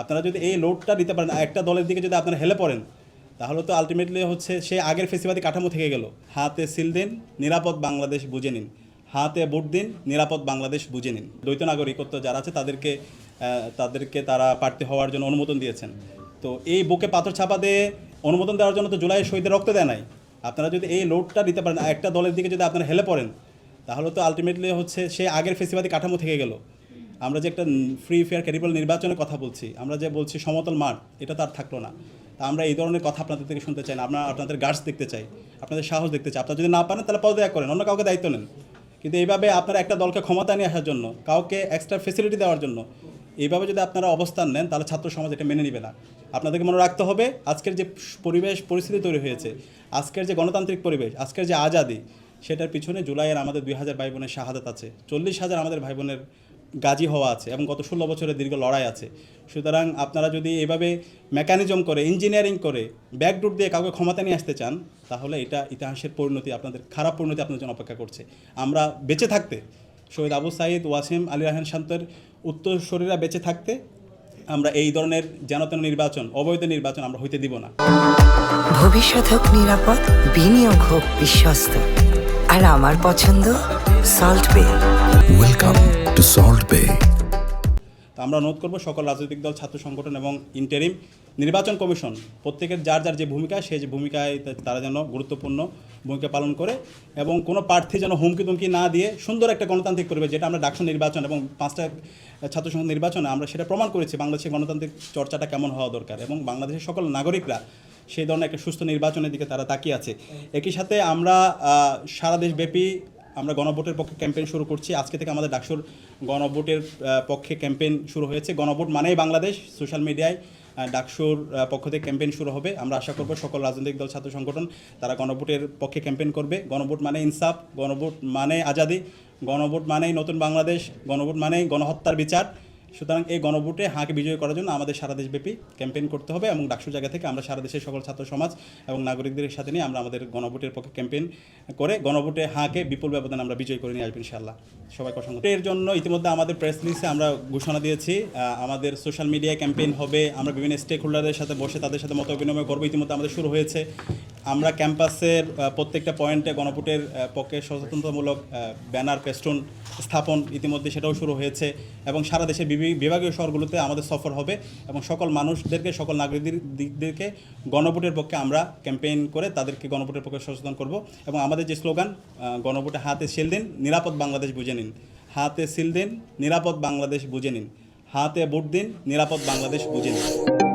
আপনারা যদি এই লোডটা দিতে পারেন একটা দলের দিকে যদি আপনারা হেলে পড়েন, তাহলে তো আলটিমেটলি হচ্ছে সে আগের ফেসিবাদী কাঠামো থেকে গেল। হাতে সিল দিন, নিরাপদ বাংলাদেশ বুঝে নিন। হাতে ভোট দিন, নিরাপদ বাংলাদেশ বুঝে নিন। দ্বৈত নাগরিকত্ব যারা আছে, তাদেরকে তাদেরকে তারা প্রার্থী হওয়ার জন্য অনুমোদন দিয়েছেন। তো এই বুকে পাথর চাপা দিয়ে অনুমোদন দেওয়ার জন্য তো জুলাই শহীদের রক্ত দেয় নাই। আপনারা যদি এই লোডটা দিতে পারেন একটা দলের দিকে যদি আপনারা হেলে পড়েন, তাহলে তো আলটিমেটলি হচ্ছে সে আগের ফেসিবাদী কাঠামো থেকে গেল। আমরা যে একটা ফ্রি ফেয়ার ক্যারিবল নির্বাচনের কথা বলছি, আমরা যে বলছি সমতল মাঠ, এটা তো আর থাকল না। তা আমরা এই ধরনের কথা আপনাদের থেকে শুনতে চাই না, আমরা আপনাদের গার্ডস দেখতে চাই, আপনাদের সাহস দেখতে চাই। আপনারা যদি না পারেন, তাহলে পদত্যাগ করেন, অন্য কাউকে দায়িত্ব নেন। কিন্তু এইভাবে আপনারা একটা দলকে ক্ষমতা নিয়ে আসার জন্য, কাউকে এক্সট্রা ফেসিলিটি দেওয়ার জন্য, এইভাবে যদি আপনারা অবস্থান নেন, তাহলে ছাত্র সমাজ এটা মেনে নেবে না। আপনাদেরকে মনে রাখতে হবে, আজকের যে পরিবেশ, পরিস্থিতি তৈরি হয়েছে, আজকের যে গণতান্ত্রিক পরিবেশ, আজকের যে আজাদি, সেটার পিছনে জুলাইয়ের আমাদের দুই হাজার ভাই বোনের শাহাদাত আছে। চল্লিশ হাজার আমাদের ভাই বোনের গাজী হওয়া আছে এবং গত ষোলো বছরের দীর্ঘ লড়াই আছে। সুতরাং আপনারা যদি এভাবে মেকানিজম করে, ইঞ্জিনিয়ারিং করে ব্যাকডোর দিয়ে কাউকে ক্ষমতা নিয়ে আসতে চান, তাহলে এটা ইতিহাসের পরিণতি আপনাদের, খারাপ পরিণতি আপনাদের জন্য অপেক্ষা করছে। আমরা বেঁচে থাকতে, শহীদ আবু সাইদ, ওয়াসিম, আলী রাহান শান্তের উত্তরসূরিরা বেঁচে থাকতে, আমরা এই ধরনের যেনতেন নির্বাচন, অবৈধ নির্বাচন আমরা হইতে দিব না। ভবিষ্যৎ হোক নিরাপদ, বিনিয়োগ হোক বিশ্বস্ত। আর আমার পছন্দ সল্ট বে Welcome to Salt Bay. তো আমরা অনুরোধ করব সকল রাজনৈতিক দল ছাত্র সংগঠন এবং ইন্টারিম নির্বাচন কমিশন প্রত্যেকের যার যার যে ভূমিকা সেই যে ভূমিকায় তারা যেন গুরুত্বপূর্ণ ভূমিকা পালন করে এবং কোনো প্রার্থী যেন হুমকি তুমকি না দিয়ে সুন্দর একটা গণতান্ত্রিক পরিবেশ যেটা আমরা ডাকসু নির্বাচন এবং পাঁচটা ছাত্র সংঘ নির্বাচনে আমরা সেটা প্রমাণ করেছি বাংলাদেশের গণতান্ত্রিক চর্চাটা কেমন হওয়া দরকার এবং বাংলাদেশের সকল নাগরিকরা সেই ধরনের একটা সুস্থ নির্বাচনের দিকে তারা তাকিয়ে আছে একই সাথে আমরা সারা দেশব্যাপী আমরা গণভোটের পক্ষে ক্যাম্পেইন শুরু করছি। আজকে থেকে আমাদের ডাকসুর গণভোটের পক্ষে ক্যাম্পেইন শুরু হয়েছে। গণভোট মানেই বাংলাদেশ। সোশ্যাল মিডিয়ায় ডাকসুর পক্ষ থেকে ক্যাম্পেইন শুরু হবে। আমরা আশা করব সকল রাজনৈতিক দল, ছাত্র সংগঠন, তারা গণভোটের পক্ষে ক্যাম্পেইন করবে। গণভোট মানে ইনসাফ, গণভোট মানে আজাদি, গণভোট মানেই নতুন বাংলাদেশ, গণভোট মানেই গণহত্যার বিচার। সুতরাং এই গণভোটে হাঁকে বিজয় করার জন্য আমাদের সারা দেশব্যাপী ক্যাম্পেইন করতে হবে এবং ডাকসু জায়গা থেকে আমরা সারা দেশের সকল ছাত্র সমাজ এবং নাগরিকদের সাথে নিয়ে আমরা আমাদের গণভোটের পক্ষে ক্যাম্পেইন করে গণভোটে হাঁকে বিপুল ব্যবধান আমরা বিজয় করে নিয়ে আসব ইনশাল্লাহ সবাই অসংখ্য এর জন্য ইতিমধ্যে আমাদের প্রেস রিলিজে আমরা ঘোষণা দিয়েছি আমাদের সোশ্যাল মিডিয়ায় ক্যাম্পেইন হবে, আমরা বিভিন্ন স্টেক হোল্ডারদের সাথে বসে তাদের সাথে মত বিনিময় করব। ইতিমধ্যে আমাদের শুরু হয়েছে। আমরা ক্যাম্পাসের প্রত্যেকটা পয়েন্টে গণপুটের পক্ষে সচেতনতামূলক ব্যানার পেস্টন স্থাপন ইতিমধ্যে সেটাও শুরু হয়েছে এবং সারা দেশের বিভি- বিভাগীয় শহরগুলোতে আমাদের সফর হবে এবং সকল মানুষদেরকে সকল নাগরিকদের দিকদেরকে গণভোটের পক্ষে আমরা ক্যাম্পেইন করে তাদেরকে গণভোটের পক্ষে সচেতন করব এবং আমাদের যে স্লোগান আহ, গণভোটে হাতে সিল দিন নিরাপদ বাংলাদেশ বুঝে নিন। হাতে সিল দিন নিরাপদ বাংলাদেশ বুঝে নিন। হাতে ভোট দিন নিরাপদ বাংলাদেশ বুঝে নিন।